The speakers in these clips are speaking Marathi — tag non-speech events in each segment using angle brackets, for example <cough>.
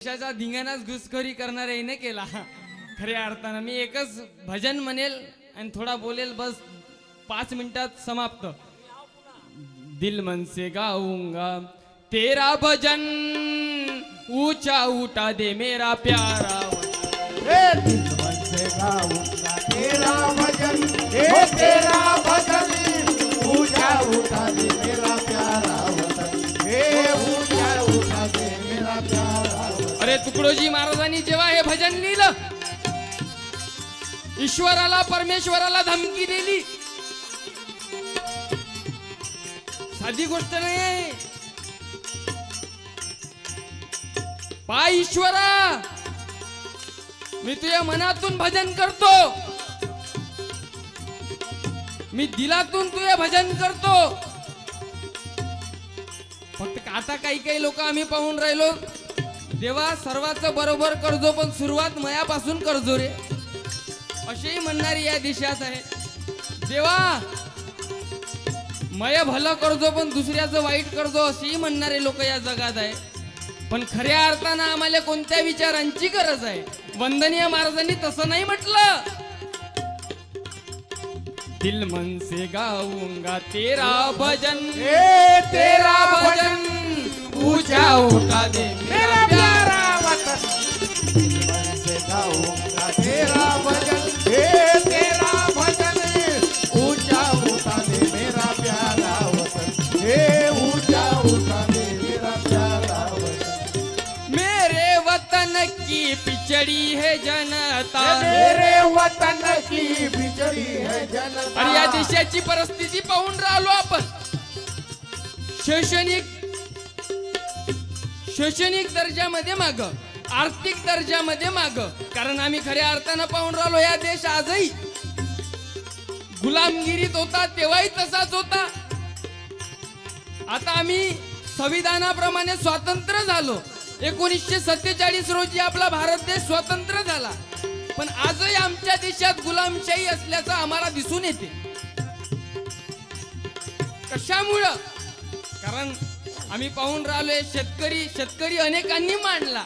देशाचा धिंगाणाच घुसखोरी करणारे हिने केला. खऱ्या अर्थानं मी एकच भजन म्हणेल आणि थोडा बोलेल बस पाच मिनिटात समाप्त. दिल मन से गाऊंगा तेरा भजन ऊंचा उठा दे मेरा प्यारा हे दिल मन से गाऊंगा तेरा भजन हे तेरा भजन ऊंचा उठा दे मेरा प्यारा वतन हे ऊंचा उठा दे मेरा प्यारा अरे तुकडोजी महाराजांनी जेव्हा हे भजन लिहिलं ईश्वराला परमेश्वराला धमकी दिली. साधी गोष्ट नाही पाय ईश्वरा मी तुझ्या मनातून भजन करतो. मी दिलातून तुझे भजन करतो. फक्त आता काही काही लोक आम्ही पाहून राहिलो. देवा सर्वांचं बरोबर करजो पण सुरुवात मयापासून करजो रे. असेही म्हणणारी या देशात आहे. देवा मय भलं करजो पण दुसऱ्याचं वाईट करजो असेही म्हणणारे लोक या जगात आहे. पण खऱ्या अर्थानं आम्हाला कोणत्या विचारांची गरज आहे? वंदनीय महाराजांनी तसं नाही म्हटलं. दिल मन से गाऊंगा तेरा भजन. हे तेरा भजन. ऊंचा उठा दे. की पिछड़ी है जनता। मेरे वतन की बिछड़ी है जनता। आणि या देशाची परिस्थिती पाहून राहिलो आपण. शैक्षणिक शैक्षणिक दर्जामध्ये माग आर्थिक दर्जामध्ये माग. कारण आम्ही खऱ्या अर्थानं पाहून राहिलो या देश आजही गुलामगिरीत होता तेव्हाही तसाच होता. आता आम्ही संविधानाप्रमाणे स्वातंत्र्य झालो. एकोणीसशे सत्तेचाळीस रोजी आपला भारत देश स्वतंत्र झाला. पण आजही आमच्या देशात गुलामशाही असल्याचं आम्हाला दिसून येते. कशामुळं? कारण आम्ही पाहून राहिलोय शेतकरी शेतकरी अनेकांनी मांडला.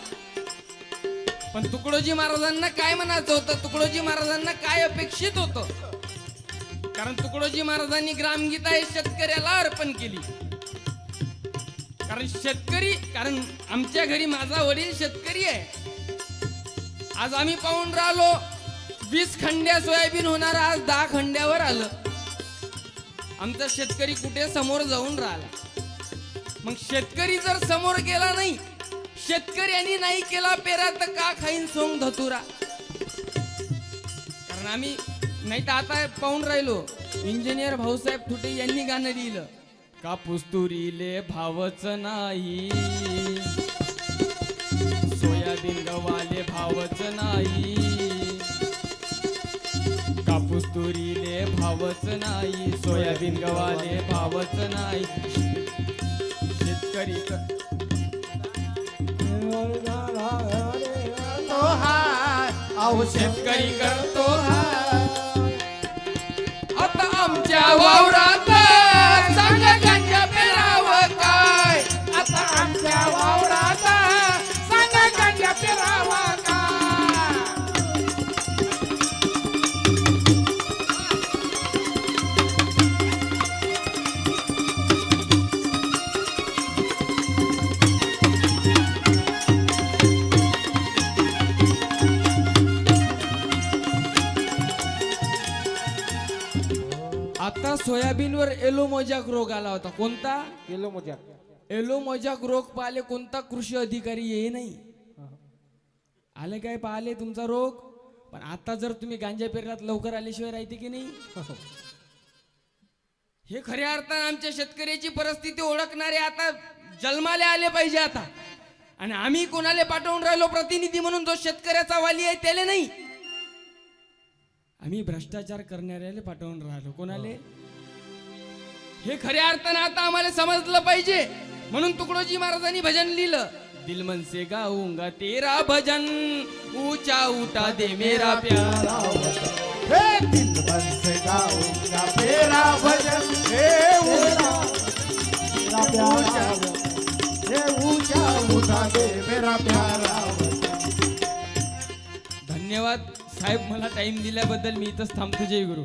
पण तुकडोजी महाराजांना काय म्हणायचं होतं? तुकडोजी महाराजांना काय अपेक्षित होतं? कारण तुकडोजी महाराजांनी ग्रामगीता हे शेतकऱ्याला अर्पण केली. कारण शेतकरी कारण आमच्या घरी माझा वडील शेतकरी आहे. आज आम्ही पाहून राहिलो वीस खंड्या सोयाबीन होणार आज दहा खंड्यावर आलं. आमचा शेतकरी कुठे समोर जाऊन राहिला? मग शेतकरी जर समोर गेला नाही शेतकऱ्यांनी नाही केला पेरा तर का खाईन सोंग धतुरा? कारण आम्ही नाही तर आता पाहून राहिलो इंजिनियर भाऊसाहेब ठुटे यांनी गाणं लिहिलं. कापूस तुरीले भावच नाही. सोयाबीन गवाले भावच नाही. कापूस तुरीले भावच नाही. सोयाबीन गवाले भावच नाही. शेतकरी तो शेतकरी करतो हा. सोयाबीनवर एलो मोजाक रोग आला होता. कोणता? केलो मजा एलो मोजाक रोग पाहिले कोणता कृषी अधिकारी ये नाही. आले काय पाहिले तुमचा रोग? पण आता जर तुम्ही गांजा पेरलात लवकर आल्याशिवाय राहते की नाही? <laughs> हे खऱ्या अर्थानं आमच्या शेतकऱ्याची परिस्थिती ओळखणारे आता जन्माले आले पाहिजे आता. आणि आम्ही कोणाला पाठवून राहिलो प्रतिनिधी म्हणून जो शेतकऱ्याचा वाली आहे त्याला नाही. आम्ही भ्रष्टाचार करणाऱ्याला पाठवून राहिलो. कोणाले? हे खऱ्या अर्थानं आता आम्हाला समजलं पाहिजे. म्हणून तुकडोजी महाराजांनी भजन लिहिलं. दिल मन से गाऊंगा तेरा भजन ऊंचा उठा दे मेरा प्यारा हे दिल मन से गाऊंगा तेरा भजन हे ऊंचा प्यारा हे ऊंचा ऊंचा दे मेरा प्यारा धन्यवाद साहेब मला टाइम दिल्याबद्दल मी इथंच थांबतो. जय गुरु.